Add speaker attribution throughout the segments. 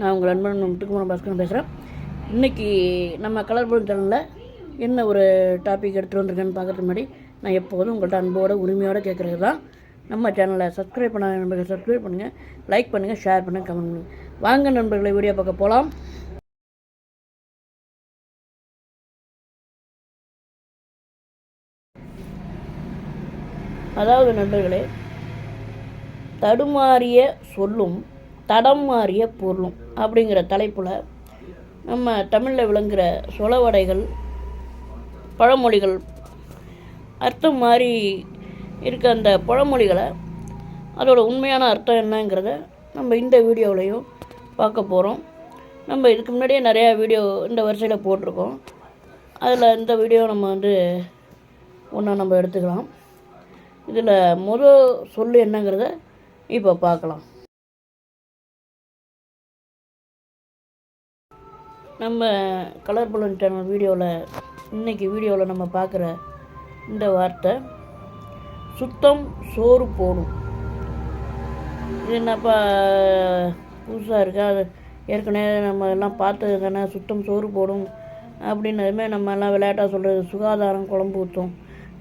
Speaker 1: நான் உங்கள் அன்பன் முத்துக்குமரன் பாஸ்கரன் பேசுகிறேன் இன்றைக்கி நம்ம கலர் போல் சேனலில் என்ன ஒரு டாபிக் எடுத்துகிட்டு வந்திருக்கேன்னு பார்க்குறதுக்கு முன்னாடி நான் எப்போதும் உங்கள்கிட்ட அன்போடு உரிமையோடு கேட்குறது தான். நம்ம சேனலை சப்ஸ்கிரைப் பண்ண நண்பர்கள் சப்ஸ்கிரைப் பண்ணுங்கள் லைக் பண்ணுங்கள் ஷேர் பண்ணுங்கள் கமெண்ட் பண்ணுங்கள் வாங்க நண்பர்களை வீடியோ பார்க்க போகலாம் அதாவது நண்பர்களே தடுமாறிய சொல்லும் தடம் மாறிய பொருளும் அப்படிங்கிற தலைப்பில் நம்ம தமிழில் விளங்குகிற சொலவடைகள் பழமொழிகள் அர்த்தம் மாறி இருக்க அந்த பழமொழிகளை அதோட உண்மையான அர்த்தம் என்னங்கிறத நம்ம இந்த வீடியோவிலையும் பார்க்க போகிறோம் நம்ம இதுக்கு முன்னாடியே நிறையா வீடியோ இந்த வரிசையில் போட்டிருக்கோம். அதில் இந்த வீடியோ நம்ம வந்து ஒன்றா நம்ம எடுத்துக்கலாம். இதில் முதல் சொல்லு என்னங்கிறத இப்போ பார்க்கலாம். நம்ம கலர் பலூன் சேனல் வீடியோவில் இன்னைக்கு வீடியோவில் நம்ம பார்க்குற இந்த வார்த்தை சுத்தம் சோறு போடும். இது என்னப்பா புதுசாக இருக்கா? அது ஏற்கனவே நம்ம எல்லாம் பார்த்தது தானே சுத்தம் சோறு போடும். அப்படின்னதுமே நம்ம எல்லாம் விளையாட்டாக சொல்கிறது சுகாதாரம் குழம்பு ஊற்றும்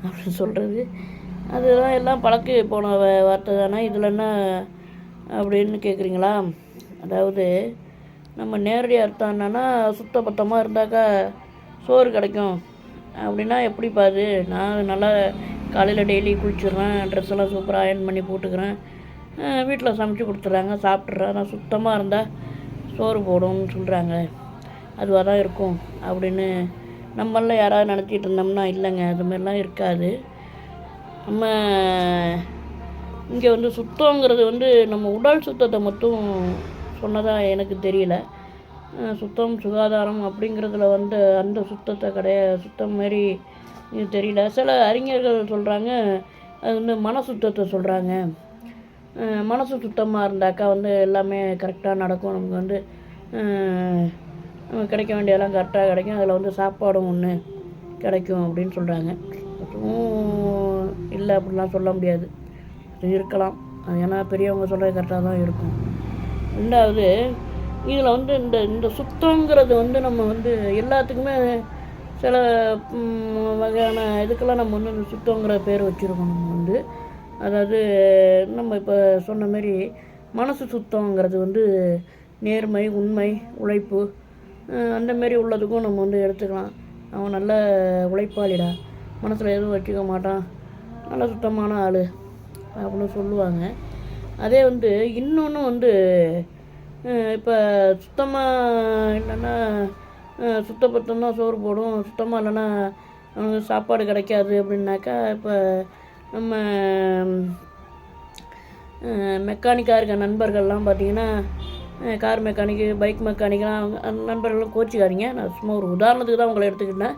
Speaker 1: அப்படின்னு சொல்கிறது அதெல்லாம் எல்லாம் பழக்கி போன வ- வார்த்தை தானே. இதில் என்ன அப்படின்னு கேட்குறீங்களா அதாவது நம்ம நேரடியாக அர்த்தம் என்னன்னா சுத்தபத்தமாக இருந்தாக்கா சோறு கிடைக்கும். அப்படின்னா எப்படிப்பா அது? நான் நல்லா காலையில் டெய்லி குளிச்சிடுறேன் ட்ரெஸ் எல்லாம் சூப்பராக அயர்ன் பண்ணி போட்டுக்கிறேன். வீட்டில் சமைச்சு கொடுத்துட்றாங்க சாப்பிட்றேன் நான் சுத்தமாக இருந்தால் சோறு போடும்னு சொல்கிறாங்க அதுவாக தான் இருக்கும். அப்படின்னு நம்மள யாராவது நினச்சிட்டு இருந்தோம்னா இல்லைங்க அது மாதிரிலாம் இருக்காது. நம்ம இங்கே வந்து சுத்தங்கிறது வந்து நம்ம உடல் சுத்தத்தை மட்டும் சொன்னதாக எனக்கு தெரியல. சுத்தம் சுகாதாரம் அப்படிங்கிறதுல வந்து அந்த சுத்தத்தை கிடையாது சுத்தம் மாதிரி இது தெரியல. சில அறிஞர்கள் சொல்கிறாங்க அது வந்து மன சுத்தத்தை சொல்கிறாங்க மனசு சுத்தமாக இருந்தாக்கா வந்து எல்லாமே கரெக்டாக நடக்கும். நமக்கு வந்து கிடைக்க வேண்டியதெல்லாம் கரெக்டாக கிடைக்கும். அதில் வந்து சாப்பாடும் ஒன்று கிடைக்கும் அப்படின்னு சொல்கிறாங்க அதுவும் இல்லை அப்படிலாம் சொல்ல முடியாது. இருக்கலாம். ஏன்னா பெரியவங்க சொல்கிறது கரெக்டாக தான் இருக்கும். ரெண்டாவது இதில் வந்து இந்த இந்த சுத்தங்கிறது வந்து நம்ம வந்து எல்லாத்துக்குமே சில வகையான இதுக்கெல்லாம் நம்ம வந்து இந்த சுத்தங்கிற பேர் வச்சுருக்கோம் நம்ம வந்து. அதாவது நம்ம இப்போ சொன்ன மாதிரி மனசு சுத்தங்கிறது வந்து நேர்மை உண்மை உழைப்பு அந்தமாரி அந்த உள்ளதுக்கும் நம்ம வந்து எடுத்துக்கலாம். அவன் நல்ல உழைப்பாளிடா. மனசில் எதுவும் வச்சுக்க மாட்டான். நல்ல சுத்தமான ஆள் அப்படின்னு சொல்லுவாங்க. அதே வந்து இன்னொன்று வந்து இப்போ சுத்தமாக என்னென்னா அஹ், தான் சோறு போடும் சுத்தமாக இல்லைன்னா அவனுக்கு சாப்பாடு கிடைக்காது அப்படின்னாக்கா இப்போ நம்ம மெக்கானிக்காக இருக்க நண்பர்கள்லாம் பார்த்தீங்கன்னா கார் மெக்கானிக்கு பைக் மெக்கானிக்லாம் அவங்க அந்த நண்பர்களும் கோச்சிக்காதீங்க. நான் சும்மா ஒரு உதாரணத்துக்கு தான் உங்களை எடுத்துக்கிட்டேன்.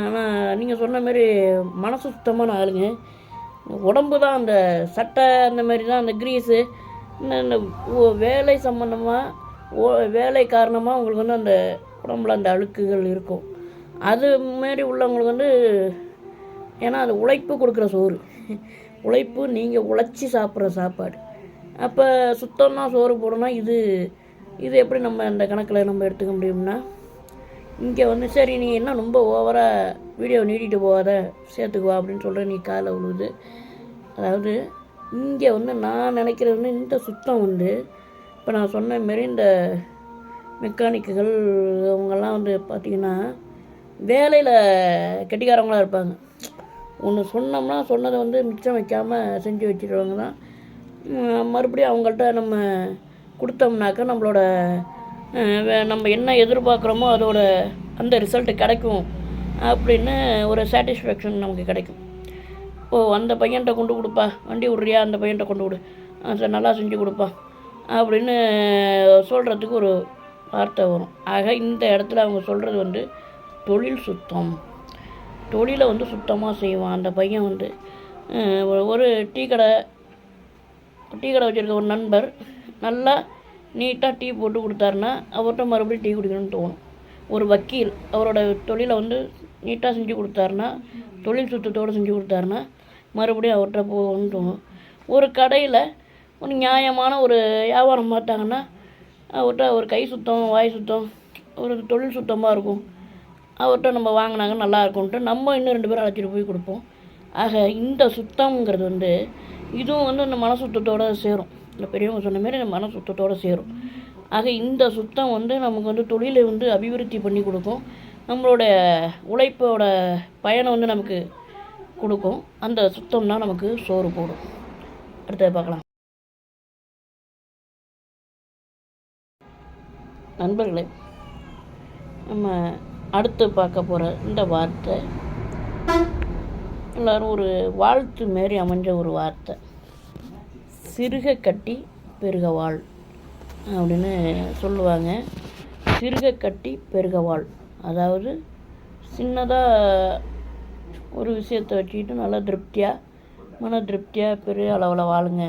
Speaker 1: ஆனால் நீங்கள் சொன்ன மாதிரி மனசு சுத்தமான ஆளுங்க. உடம்பு தான் அந்த சட்டை அந்த மாதிரி தான் அந்த க்ரீஸு இந்த இந்த வேலை சம்மந்தமாக ஓ வேலை காரணமாக உங்களுக்கு வந்து அந்த உடம்புல அந்த அழுக்குகள் இருக்கும். அது மாரி உள்ளவங்களுக்கு வந்து ஏன்னா அது உழைப்பு கொடுக்குற சோறு. உழைப்பு நீங்கள் உழைச்சி சாப்பிட்ற சாப்பாடு. அப்போ சுத்தம்னா சோறு போடணும் இது இது எப்படி நம்ம அந்த கணக்கில் நம்ம எடுத்துக்க முடியும்னா இங்கே வந்து சரி நீ என்ன ரொம்ப ஓவராக வீடியோ நீட்டிட்டு போகாத சேர்த்துக்குவா அப்படின்னு சொல்கிற நீ காலை விழுவுது. அதாவது இங்கே வந்து நான் நினைக்கிறது வந்து இந்த சுத்தம் வந்து இப்போ நான் சொன்ன மாரி இந்த மெக்கானிக்குகள் அவங்கெல்லாம் வந்து பார்த்திங்கன்னா வேலையில் கெட்டிக்காரவங்களாக இருப்பாங்க. ஒன்று சொன்னோம்னா சொன்னதை வந்து மிச்சம் வைக்காமல் செஞ்சு வச்சுருவாங்க தான். மறுபடியும் அவங்கள்ட்ட நம்ம கொடுத்தோம்னாக்கா நம்மளோட நம்ம என்ன எதிர்பார்க்குறோமோ அதோட அந்த ரிசல்ட் கிடைக்கும் அப்படின்னு ஒரு சாட்டிஸ்ஃபேக்ஷன் நமக்கு கிடைக்கும். ஓ அந்த பையன்கிட்ட கொண்டு கொடுப்பா. வண்டி விட்றியா? அந்த பையன்கிட்ட கொண்டு விடு அது நல்லா செஞ்சு கொடுப்பா. அப்படின்னு சொல்கிறதுக்கு ஒரு வார்த்தை வரும். ஆக இந்த இடத்துல அவங்க சொல்கிறது வந்து தொழில் சுத்தம். தொழிலை வந்து சுத்தமாக செய்வான். அந்த பையன் வந்து ஒரு டீ கடை டீ கடை வச்சுருக்க ஒரு நண்பர் நல்லா நீட்டாக டீ போட்டு கொடுத்தாருன்னா அவர்கிட்ட மறுபடியும் டீ குடிக்கணும்னு தோணும். ஒரு வக்கீல் அவரோட தொழிலை வந்து நீட்டாக செஞ்சு கொடுத்தாருன்னா தொழில் சுத்தத்தோடு செஞ்சு கொடுத்தாருன்னா மறுபடியும் அவர்கிட்ட போகணும்னு தோணும். ஒரு கடையில் ஒரு நியாயமான ஒரு வியாபாரம் பார்த்தாங்கன்னா அவர்கிட்ட ஒரு கை சுத்தம் வாய் சுத்தம் ஒரு தொழில் சுத்தமாக இருக்கும். அவர்கிட்ட நம்ம வாங்கினாங்க நல்லா இருக்கும்ன்ட்டு நம்ம இன்னும் ரெண்டு பேரும் அழைச்சிட்டு போய் கொடுப்போம். ஆக இந்த சுத்தம்ங்கிறது வந்து இதுவும் வந்து அந்த மன சுத்தத்தோடு சேரும். இந்த பெரியவங்க சொன்ன மாதிரி நம்ம மன சுத்தத்தோடு சேரும். ஆக இந்த சுத்தம் வந்து நமக்கு வந்து தொழிலை வந்து அபிவிருத்தி பண்ணி கொடுக்கும். நம்மளோட உழைப்போட பயனை வந்து நமக்கு கொடுக்கும். அந்த சுத்தம் தான் நமக்கு சோறு போடும். அடுத்தது பார்க்கலாம். நண்பர்களே நம்ம அடுத்து பார்க்க போகிற இந்த வார்த்தை எல்லோரும் ஒரு வாழ்த்து மாரி அமைஞ்ச ஒரு வார்த்தை. சிறுக கட்டி பெருகவாள் அப்படின்னு சொல்லுவாங்க. சிறுக கட்டி பெருகவாள். அதாவது சின்னதாக ஒரு விஷயத்தை வச்சுக்கிட்டு நல்லா திருப்தியாக மன திருப்தியாக பெரிய அளவில் வாழுங்க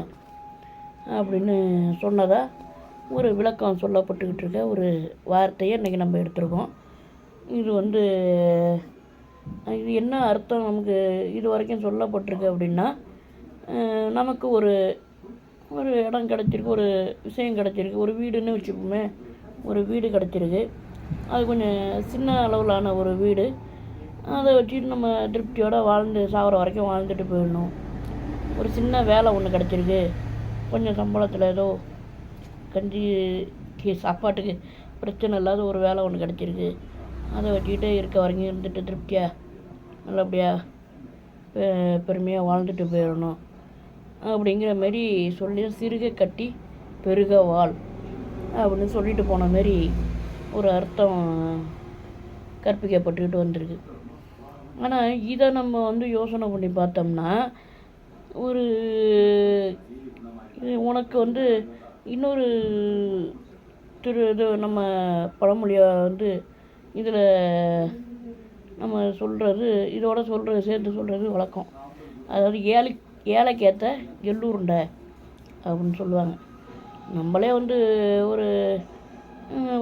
Speaker 1: அப்படின்னு சொன்னதாக ஒரு விளக்கம் சொல்லப்பட்டுக்கிட்டு இருக்க ஒரு வார்த்தையை இன்றைக்கி நம்ம எடுத்திருக்கோம். இது வந்து இது என்ன அர்த்தம் நமக்கு இது வரைக்கும் சொல்லப்பட்டிருக்கு அப்படின்னா நமக்கு ஒரு ஒரு இடம் கிடச்சிருக்கு ஒரு விஷயம் கிடச்சிருக்கு ஒரு வீடுன்னு வச்சுப்போமே ஒரு வீடு கிடச்சிருக்கு. அது கொஞ்சம் சின்ன அளவிலான ஒரு வீடு. அதை வச்சுட்டு நம்ம திருப்தியோடு வாழ்ந்து சாகிற வரைக்கும் வாழ்ந்துட்டு போயிடணும். ஒரு சின்ன வேலை ஒன்று கிடச்சிருக்கு. கொஞ்சம் சம்பளத்தில் ஏதோ கஞ்சிக்கு சாப்பாட்டுக்கு பிரச்சனை இல்லாத ஒரு வேலை ஒன்று கிடச்சிருக்கு. அதை வச்சுக்கிட்டு இருக்க வரைக்கும் இருந்துட்டு திருப்தியாக நல்லபடியாக பெ பெருமையாக வாழ்ந்துட்டு போயிடணும். அப்படிங்கிற மாரி சொல்லி சிறுக கட்டி பெருக வாழ் அப்படின்னு சொல்லிட்டு போன மாரி ஒரு அர்த்தம் கற்பிக்கப்பட்டுக்கிட்டு வந்திருக்கு. ஆனால் இதை நம்ம வந்து யோசனை பண்ணி பார்த்தோம்னா ஒரு உனக்கு வந்து இன்னொரு திரு இது நம்ம பழமொழியாக வந்து இதில் நம்ம சொல்கிறது இதோட சொல்கிறது சேர்த்து சொல்கிறது வழக்கம். அதாவது ஏழை ஏழைக்கேற்ற எள்ளுருண்டை அப்படின்னு சொல்லுவாங்க. நம்மளே வந்து ஒரு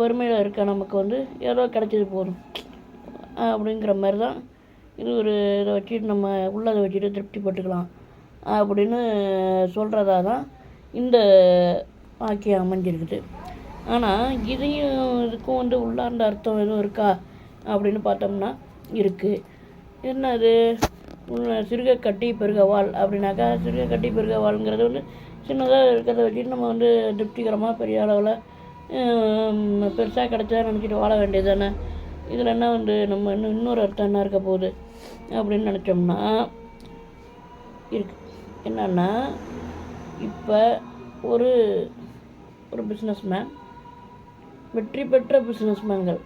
Speaker 1: வறுமையில் இருக்க நமக்கு வந்து ஏதோ கிடைச்சது போதும். அப்படிங்கிற மாதிரி தான் இது ஒரு இதை வச்சுட்டு நம்ம உள்ளதை வச்சுட்டு திருப்தி பட்டுக்கலாம் அப்படின்னு சொல்கிறதா தான் இந்த வாக்கியம் அமைஞ்சிருக்குது. ஆனால் இதையும் இதுக்கும் வந்து உள்ளார்ந்த அர்த்தம் எதுவும் இருக்கா அப்படின்னு பார்த்தோம்னா இருக்குது என்னது? சிறுக கட்டி பெருகவால் அப்படின்னாக்கா சிறுக கட்டி பெருகவால்ங்கிறது வந்து சின்னதாக இருக்கிறத வச்சுட்டு நம்ம வந்து திருப்திகரமாக பெரிய அளவில் பெருசாக கிடச்சா நினச்சிட்டு வாழ வேண்டியது தானே இதில் என்ன வந்து நம்ம இன்னும் இன்னொரு அர்த்தம் என்ன இருக்க போகுது அப்படின்னு நினச்சோம்னா இருக்கு. என்னன்னா இப்போ ஒரு ஒரு பிஸ்னஸ்மேன் வெற்றி பெற்ற பிஸ்னஸ்மேன்கள்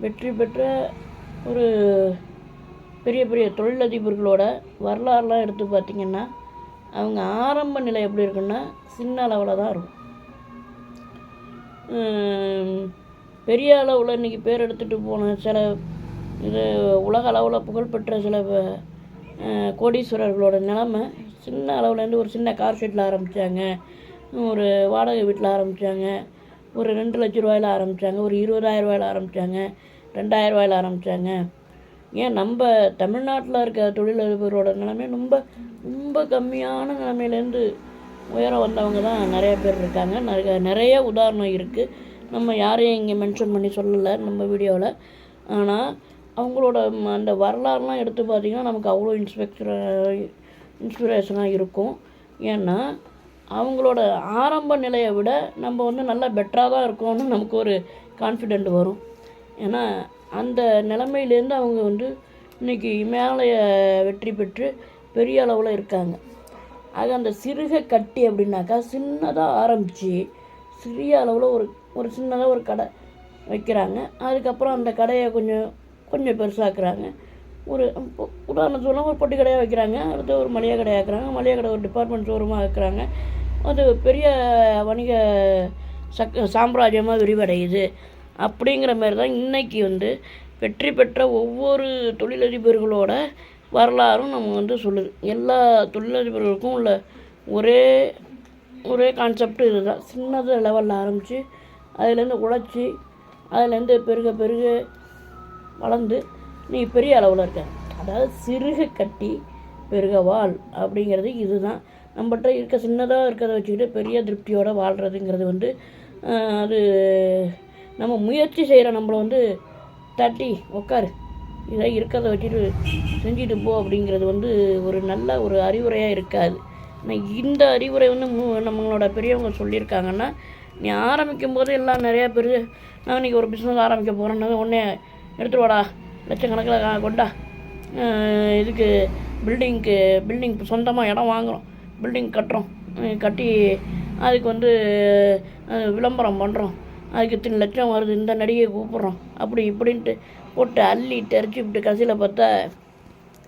Speaker 1: வெற்றி பெற்ற ஒரு பெரிய பெரிய தொழிலதிபர்களோட வரலாறுலாம் எடுத்து பார்த்திங்கன்னா அவங்க ஆரம்ப நிலை எப்படி இருக்குன்னா சின்ன அளவில் தான் இருக்கும். பெரிய அளவில் இன்றைக்கி பேர் எடுத்துகிட்டு போன சில இது உலக அளவில் புகழ்பெற்ற சில கோடீஸ்வரர்களோட நிலமை சின்ன அளவுலேருந்து ஒரு சின்ன கார் ஷெட்டில் ஆரம்பித்தாங்க ஒரு வாடகை வீட்டில் ஆரம்பித்தாங்க ஒரு ரெண்டு லட்ச ரூபாயில் ஆரம்பித்தாங்க ஒரு இருபதாயிரம் ரூபாயில் ஆரம்பித்தாங்க ரெண்டாயிரம் ரூபாயில் ஆரம்பித்தாங்க ஏன் நம்ம தமிழ்நாட்டில் இருக்க தொழிலதிபரோட நிலைமை ரொம்ப ரொம்ப கம்மியான நிலைமையிலேருந்து உயரம் வந்தவங்க தான் நிறைய பேர் இருக்காங்க. நிறைய நிறைய உதாரணம் இருக்குது நம்ம யாரையும் இங்கே மென்ஷன் பண்ணி சொல்லலை நம்ம வீடியோவில் ஆனால் அவங்களோட அந்த வரலாறுலாம் எடுத்து பார்த்திங்கன்னா நமக்கு அவ்வளோ இன்ஸ்பெக்டர் இன்ஸ்பிரேஷனாக இருக்கும். ஏன்னா அவங்களோட ஆரம்ப நிலையை விட நம்ம வந்து நல்லா பெட்டராக தான் இருக்கோம்னு நமக்கு ஒரு கான்ஃபிடென்ட் வரும். ஏன்னா அந்த நிலமையிலேருந்து அவங்க வந்து இன்னைக்கு இமாலய வெற்றி பெற்று பெரிய அளவில் இருக்காங்க. ஆக அந்த சிறுக கட்டி அப்படின்னாக்கா சின்னதாக ஆரம்பித்து சிறிய அளவில் ஒரு ஒரு சின்னதாக ஒரு கடை வைக்கிறாங்க. அதுக்கப்புறம் அந்த கடையை கொஞ்சம் கொஞ்சம் பெருசாக்குறாங்க. ஒரு உதாரணம் சொன்னால் ஒரு பொட்டி கடையாக வைக்கிறாங்க. அடுத்து ஒரு மளிகை கடையாக ஆக்குறாங்க மளிகை கடை ஒரு டிபார்ட்மெண்ட் ஷோரூமாக ஆக்குறாங்க அது பெரிய வணிக சக் சாம்ராஜ்யமாக விரிவடையுது. அப்படிங்கிற மாதிரி தான் இன்னைக்கு வந்து வெற்றி பெற்ற ஒவ்வொரு தொழிலதிபர்களோட வரலாறும் நம்ம வந்து சொல்லுது. எல்லா தொழிலதிபர்களுக்கும் உள்ள ஒரே ஒரே கான்செப்ட் இதுதான். சின்னது லெவலில் ஆரம்பித்து அதுலேருந்து உழைச்சி அதுலேருந்து பெருக பெருக வளர்ந்து நீ பெரிய அளவில் இருக்க. அதாவது சிறுக கட்டி பெருகவாள் அப்படிங்கிறது இதுதான். நம்மகிட்ட இருக்க சின்னதாக இருக்கிறத வச்சுக்கிட்டு பெரிய திருப்தியோடு வாழ்கிறதுங்கிறது வந்து அது நம்ம முயற்சி செய்கிற நம்மளை வந்து தட்டி உட்காரு இதை இருக்கிறத வச்சுட்டு செஞ்சுட்டு போ அப்படிங்கிறது வந்து ஒரு நல்ல ஒரு அறிவுரையாக இருக்காது. ஆனால் இந்த அறிவுரை வந்து மு- நம்மளோட பெரியவங்க சொல்லியிருக்காங்கன்னா நீ ஆரம்பிக்கும் போது எல்லாம் நிறையா பேர் நான் இன்றைக்கி ஒரு பிஸ்னஸ் ஆரம்பிக்க போகிறேன்னா உடனே எடுத்துகிட்டு வாடா லட்சக்கணக்கில் கா- கொண்டா. இதுக்கு பில்டிங்க்கு பில்டிங் சொந்தமாக இடம் வாங்குகிறோம் பில்டிங் கட்டுறோம். கட்டி அதுக்கு வந்து விளம்பரம் பண்ணுறோம் அதுக்கு இத்தனை லட்சம் வருது இந்த நடிகை கூப்பிட்றோம். அப்படி இப்படின்ட்டு போட்டு அள்ளி தெரிச்சு விட்டு கடைசியில் பார்த்தா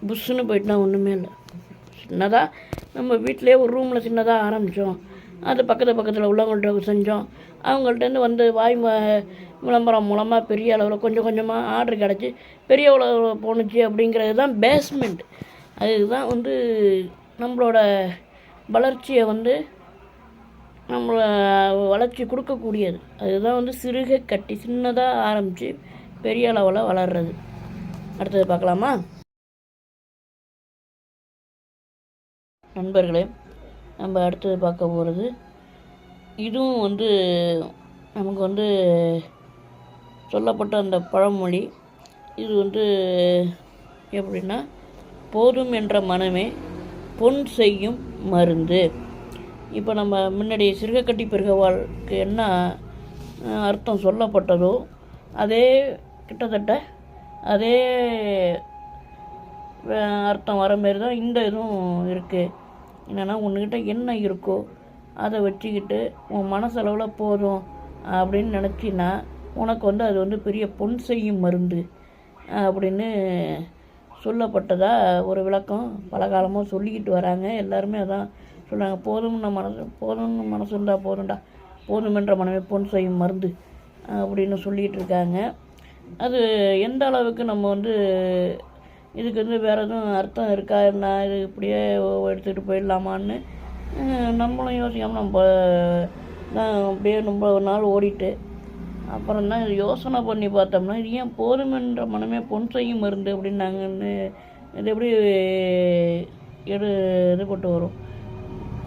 Speaker 1: புஷ்ஷுன்னு போயிட்டுனா ஒன்றுமே இல்லை. சின்னதாக நம்ம வீட்டிலே ஒரு ரூமில் சின்னதாக ஆரம்பித்தோம் அது பக்கத்து பக்கத்தில் உள்ளவங்கள்ட்ட செஞ்சோம். அவங்கள்ட்டேருந்து வந்து வாய் விளம்பரம் மூலமாக பெரிய அளவில் கொஞ்சம் கொஞ்சமாக ஆர்டர் கிடச்சி பெரிய அளவில் போணுச்சு அப்படிங்கிறது தான் பேஸ்மெண்ட் அதுதான் வந்து நம்மளோட வளர்ச்சியை வந்து நம்மளை வளர்ச்சி கொடுக்கக்கூடியது. அதுதான் வந்து சிறுகை கட்டி சின்னதாக ஆரம்பித்து பெரிய அளவில் வளர்றது. அடுத்தது பார்க்கலாமா? நண்பர்களே நம்ம அடுத்தது பார்க்க போகிறது இதுவும் வந்து நமக்கு வந்து சொல்லப்பட்ட அந்த பழமொழி. இது வந்து எப்படின்னா போதும் என்ற மனமே பொன் செய்யும் மருந்து. இப்போ நம்ம முன்னாடி சிறுகக்கட்டி பெருகவாளுக்கு என்ன அர்த்தம் சொல்லப்பட்டதோ அதே கிட்டத்தட்ட அதே அர்த்தம் வர மாரி தான் இந்த இதுவும் இருக்குது என்னென்னா உன்கிட்ட என்ன இருக்கோ அதை வச்சுக்கிட்டு உன் மனசளவில் போதும் அப்படின்னு நினச்சின்னா உனக்கு வந்து அது வந்து பெரிய பொன் செய்யும் மருந்து அப்படின்னு சொல்லப்பட்டதாக ஒரு விளக்கம் பல காலமாக சொல்லிக்கிட்டு வராங்க. எல்லாருமே அதான் சொன்னாங்க போதும்னு மனசு போதும்னு மனசு இருந்தால் போதும்டா போதுமென்ற மனமே பொன் செய்யும் மருந்து அப்படின்னு சொல்லிகிட்டு இருக்காங்க. அது எந்த அளவுக்கு நம்ம வந்து இதுக்கு வந்து வேறு எதுவும் அர்த்தம் இருக்கா என்ன இது இப்படியே எடுத்துகிட்டு போயிடலாமான்னு நம்மளும் யோசிக்காமல் நம்ம தான் அப்படியே ரொம்ப ஒரு நாள் ஓடிட்டு அப்புறம் தான் இது யோசனை பண்ணி பார்த்தோம்னா இது ஏன் போதுமென்ற மனமே பொன் செய்யும் மருந்து அப்படின்னாங்கன்னு இது எப்படி எடு இதுபட்டு வரும்.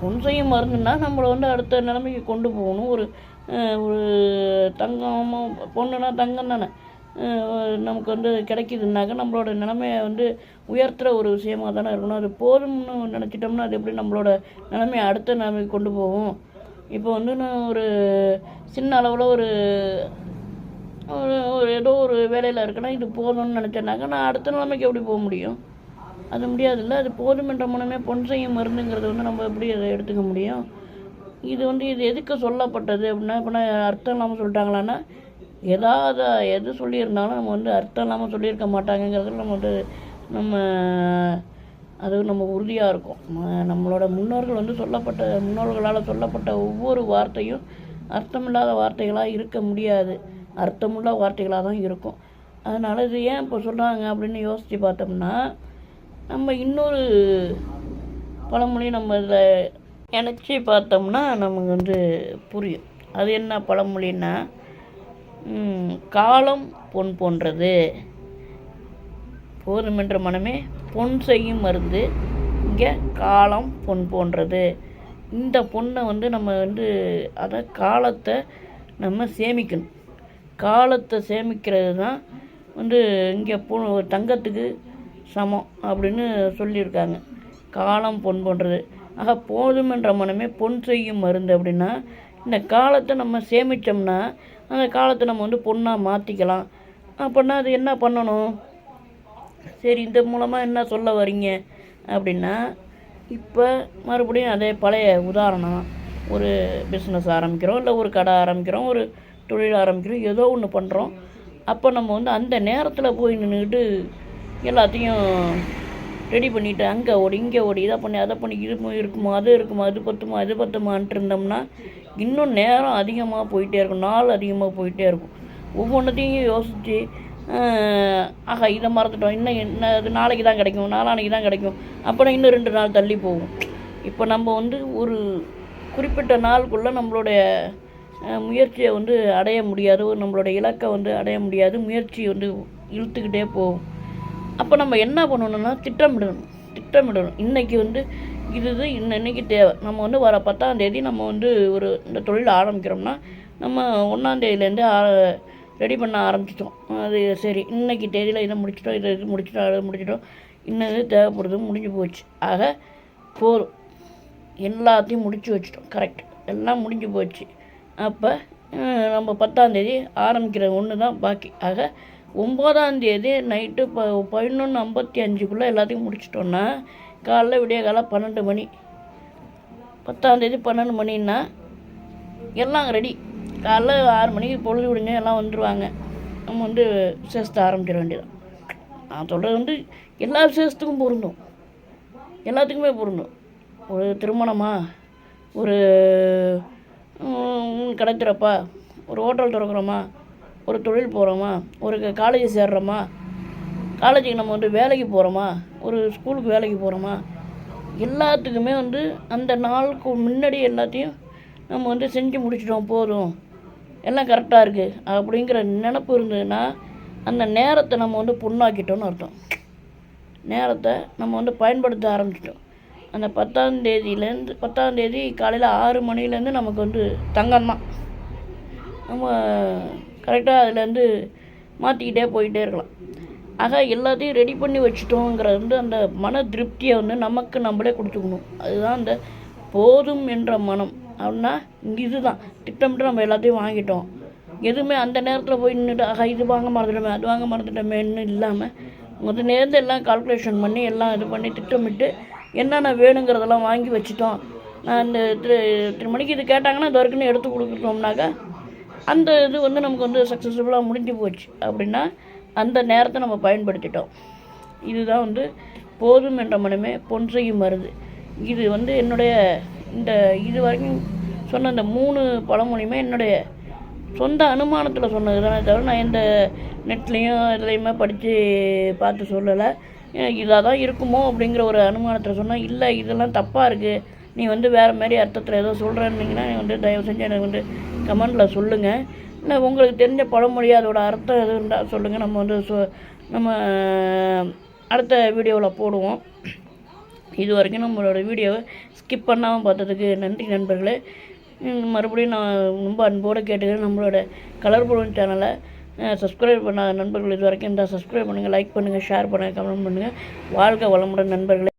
Speaker 1: பொன் செய்யும் மருந்துன்னா நம்மளை வந்து அடுத்த நிலைமைக்கு கொண்டு போகணும். ஒரு ஒரு தங்கமும் பொண்ணுனா தங்கம் தானே. நமக்கு வந்து கிடைக்குதுனாக்க நம்மளோட நிலைமையை வந்து உயர்த்துகிற ஒரு விஷயமாக தானே இருக்கணும். அது போதும்னு நினச்சிட்டோம்னா அது எப்படி நம்மளோட நிலைமையை அடுத்த நிலைமைக்கு கொண்டு போகும்? இப்போ வந்து நான் ஒரு சின்ன அளவில் ஒரு ஒரு ஒரு ஏதோ ஒரு வேலையில் இருக்கேன்னா இது போதும்னு நினச்சேன்னாக்கா நான் அடுத்த நிலைமைக்கு எப்படி போக முடியும்? அது முடியாதுல்ல. அது போதுமென்ற மனமே பொன் மருந்துங்கிறது வந்து நம்ம எப்படி அதை எடுத்துக்க முடியும்? இது வந்து இது எதுக்கு சொல்லப்பட்டது அப்படின்னா இப்போ அர்த்தம் இல்லாமல் சொல்லிட்டாங்களான்னா ஏதாவது எது சொல்லியிருந்தாலும் நம்ம வந்து அர்த்தம் இல்லாமல் சொல்லியிருக்க மாட்டாங்கங்கிறது நம்ம வந்து நம்ம அது நம்ம உறுதியாக இருக்கும். நம்மளோட முன்னோர்கள் வந்து சொல்லப்பட்ட முன்னோர்களால் சொல்லப்பட்ட ஒவ்வொரு வார்த்தையும் அர்த்தமில்லாத வார்த்தைகளாக இருக்க முடியாது. அர்த்தமுள்ள வார்த்தைகளாக தான் இருக்கும். அதனால் இது ஏன் இப்போ சொல்கிறாங்க அப்படின்னு யோசித்து பார்த்தோம்னா நம்ம இன்னொரு பழமொழி நம்ம இதில் இணைச்சி பார்த்தோம்னா நமக்கு வந்து புரியும். அது என்ன பழமொழின்னா காலம் பொன் போன்றது. போதுமென்ற மனமே பொன் செய்யும் மருந்து. இங்கே காலம் பொன் போன்றது. இந்த பொண்ணை வந்து நம்ம வந்து அதை காலத்தை நம்ம சேமிக்கணும். காலத்தை சேமிக்கிறது தான் வந்து இங்கே பொ தங்கத்துக்கு சமம் அப்படின்னு சொல்லியிருக்காங்க. காலம் பொன் போன்றது. ஆக போதுமென்ற மனமே பொன் செய்யும் மருந்து அப்படின்னா இந்த காலத்தை நம்ம சேமித்தோம்னா அந்த காலத்தை நம்ம வந்து பொண்ணாக மாற்றிக்கலாம் அப்படின்னா அது என்ன பண்ணணும்? சரி இந்த மூலமாக என்ன சொல்ல வரீங்க? அப்படின்னா இப்போ மறுபடியும் அதே பழைய உதாரணம். ஒரு பிஸ்னஸ் ஆரம்பிக்கிறோம் இல்லை ஒரு கடை ஆரம்பிக்கிறோம் ஒரு தொழில் ஆரம்பிக்கிறோம் ஏதோ ஒன்று பண்ணுறோம் அப்போ நம்ம வந்து அந்த நேரத்தில் போய் நின்றுக்கிட்டு எல்லாத்தையும் ரெடி பண்ணிவிட்டு அங்கே ஓடி இங்கே ஓடி இதை பண்ணி அதை பண்ணி இது இருக்குமா அது இருக்குமா அது பத்துமா இது பத்துமான்ட்டு இருந்தோம்னா இன்னும் நேரம் அதிகமாக போயிட்டே இருக்கும் நாள் அதிகமாக போயிட்டே இருக்கும். ஒவ்வொன்றத்தையும் யோசித்து ஆஹா இதை மறந்துட்டோம் இன்னும் என்ன இது நாளைக்கு தான் கிடைக்கும் நாளானைக்கு தான் கிடைக்கும் அப்புறம் இன்னும் ரெண்டு நாள் தள்ளி போகும். இப்போ நம்ம வந்து ஒரு குறிப்பிட்ட நாளுக்குள்ளே நம்மளுடைய முயற்சியை வந்து அடைய முடியாது ஒரு நம்மளோட இலக்கை வந்து அடைய முடியாது முயற்சி வந்து இழுத்துக்கிட்டே போகும். அப்போ நம்ம என்ன பண்ணணும்னா திட்டமிடணும். திட்டமிடணும். இன்றைக்கி வந்து இது இது இன்னைக்கு தேவை. நம்ம வந்து வர பத்தாந்தேதி நம்ம வந்து ஒரு இந்த தொழில் ஆரம்பிக்கிறோம்னா நம்ம ஒன்றாந்தேதியிலேருந்து ரெடி பண்ண ஆரம்பிச்சிட்டோம். அது சரி இன்றைக்கி தேதியில் இதை முடிச்சிட்டோம் இதை இது முடிச்சிட்டோம் அதை முடிச்சிட்டோம். இன்னும் இது தேவைப்படுது முடிஞ்சு போச்சு. ஆக போதும். எல்லாத்தையும் முடிச்சு வச்சிட்டோம். கரெக்ட் எல்லாம் முடிஞ்சு போச்சு. அப்போ நம்ம பத்தாந்தேதி ஆரம்பிக்கிற ஒன்று தான் பாக்கி. ஆக ஒம்போதாந்தேதி நைட்டு ப பதினொன்று ஐம்பத்தி அஞ்சுக்குள்ளே எல்லாத்தையும் முடிச்சிட்டோன்னா காலைல விடிய காலை பன்னெண்டு மணி. பத்தாந்தேதி பன்னெண்டு மணின்னா எல்லாம் ரெடி காலைல ஆறு மணிக்கு பொழுது விடுங்க எல்லாம் வந்துடுவாங்க நம்ம வந்து விசேஷத்தை ஆரம்பிச்சிட வேண்டியதான் நான் சொல்கிறது வந்து எல்லா விசேஷத்துக்கும் பொருந்தும். எல்லாத்துக்குமே பொருந்தும். ஒரு திருமணமா? ஒரு ம், கடை திறப்பா? ஒரு ஹோட்டல் திறக்கிறோமா? ஒரு தொழில் போகிறோமா ஒரு காலேஜ் சேர்றோமா? காலேஜுக்கு நம்ம வந்து வேலைக்கு போகிறோமா ஒரு ஸ்கூலுக்கு வேலைக்கு போகிறோமா எல்லாத்துக்குமே வந்து அந்த நாளுக்கு முன்னாடி எல்லாத்தையும் நம்ம வந்து செஞ்சு முடிச்சிட்டோம் போதும். எல்லாம் கரெக்டாக இருக்குது அப்படிங்கிற நினப்பு இருந்ததுன்னா அந்த நேரத்தை நம்ம வந்து புண்ணாக்கிட்டோம்னு அர்த்தம். நேரத்தை நம்ம வந்து பயன்படுத்த ஆரம்பிச்சிட்டோம். அந்த பத்தாந்தேதியிலேருந்து பத்தாந்தேதி காலையில் ஆறு மணிலேருந்து நமக்கு வந்து தங்கம் தான் நம்ம கரெக்டாக அதுலேருந்து மாற்றிக்கிட்டே போயிட்டே இருக்கலாம். ஆக எல்லாத்தையும் ரெடி பண்ணி வச்சுட்டோங்கிறது வந்து அந்த மன திருப்தியை வந்து நமக்கு நம்மளே கொடுத்துக்கணும். அதுதான் அந்த போதும் என்ற மனம். அப்படின்னா இங்கே இதுதான். திட்டமிட்டு நம்ம எல்லாத்தையும் வாங்கிட்டோம். எதுவுமே அந்த நேரத்தில் போய் நின்றுட்டு ஆகா இது வாங்க மறந்துட்டோமே அது வாங்க மறந்துட்டோமேன்னு இல்லாமல் வந்து நேர்ந்து எல்லாம் கால்குலேஷன் பண்ணி எல்லாம் இது பண்ணி திட்டமிட்டு என்னென்ன வேணுங்கிறதெல்லாம் வாங்கி வச்சுட்டோம். நான் இந்த திரு மணிக்கு இது கேட்டாங்கன்னா இது வரைக்கும் எடுத்து கொடுத்துட்டோம்னாக்கா அந்த இது வந்து நமக்கு வந்து சக்ஸஸ்ஃபுல்லாக முடிஞ்சு போச்சு. அப்படின்னா அந்த நேரத்தை நம்ம பயன்படுத்திட்டோம். இதுதான் வந்து போதும் என்ற மனமே பொன் செய்யும் இது வந்து என்னுடைய இந்த இது வரைக்கும் சொன்ன இந்த மூணு பழமொழியுமே என்னுடைய சொந்த அனுமானத்தில் சொன்னது தானே தவிர நான் எந்த நெட்லேயும் இதுலேயுமே படித்து பார்த்து சொல்லலை. இதாக தான் இருக்குமோ அப்படிங்கிற ஒரு அனுமானத்தில் சொன்னால் இல்லை இதெல்லாம் தப்பாக இருக்குது நீ வந்து வேறு மாதிரி அர்த்தத்தில் ஏதோ சொல்கிறேன்னீங்கன்னா நீ வந்து தயவு செஞ்சு எனக்கு வந்து கமெண்டில் சொல்லுங்கள் இல்லை உங்களுக்கு தெரிஞ்ச பழமொழி அதோட அர்த்தம் எதுவும் இருந்தால் சொல்லுங்கள் நம்ம வந்து சொ நம்ம அடுத்த வீடியோவில் போடுவோம். இது வரைக்கும் நம்மளோட வீடியோவை ஸ்கிப் பண்ணாமல் பார்த்ததுக்கு நன்றி நண்பர்களே. மறுபடியும் நான் ரொம்ப அன்போடு கேட்டுக்கிறேன் நம்மளோட கலர் புலன் சேனலை சப்ஸ்கிரைப் பண்ணாத நண்பர்கள் இது வரைக்கும் இருந்தால் சப்ஸ்கிரைப் பண்ணுங்கள் லைக் பண்ணுங்கள் ஷேர் பண்ணுங்கள் கமெண்ட் பண்ணுங்கள் வாழ்க வளமுடன் நண்பர்களே.